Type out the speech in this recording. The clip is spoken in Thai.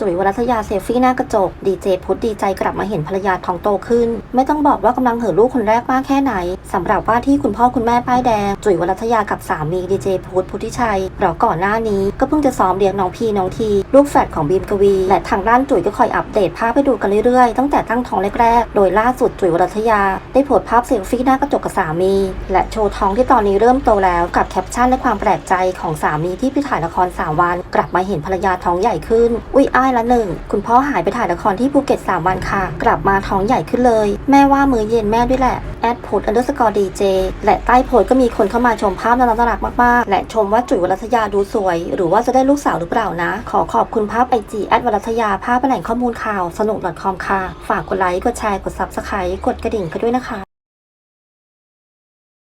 จุ๋ยวรัตยาเซฟี่หน้ากระจก ดีเจพุทธดีใจกลับมาเห็นภรรยาท้องโตขึ้น ไม่ต้องบอกว่ากำลังเห่อลูกคนแรกมากแค่ไหนสำหรับว่าที่คุณพ่อคุณแม่ป้ายแดง จุ๋ยวรัตยากับสามีดีเจพุทธพุทธิชัยเพราะก่อนหน้านี้ก็เพิ่งจะซ้อมเลี้ยงน้องพีน้องทีลูกแฝดของบีมกวี และทางด้านจุ๋ยก็คอยอัปเดตภาพให้ดูกันเรื่อยๆ ตั้งแต่ตั้งท้องแรกๆ โดยล่าสุดจุ๋ยวรัตยา ได้โพสต์ภาพเซลฟี่หน้ากระจกกับสามี และโชว์ท้องที่ตอนนี้เริ่มโตแล้วกับแคปชั่นและความแปลกใจของสามีที่ไปถ่ายละครสามวัน กลับมาเห็นภรรยาท้องใหญ่ขึ้น อุ้ยอ้ายละหนึ่งคุณพ่อหายไปถ่ายละครที่ภูเก็ตสามวันค่ะ กลับมาท้องใหญ่ขึ้นเลย แม่ว่ามือเย็นแม่ด้วยแหละแอดโพสอันเดอร์สกอร์ดีเจและใต้โพสก็มีคนเข้ามาชมภาพน่ารักมากๆ และชมว่าจุ๋ยวรัตยาดูสวย หรือว่าจะได้ลูกสาวหรือเปล่านะ ขอขอบคุณภาพไอจีแอดวรัตยาภาพแหล่งข้อมูลข่าวสนุก .com ค่ะ ฝากกดไลค์กดแชร์กด subscribe กดกระดิ่งไปด้วยนะคะ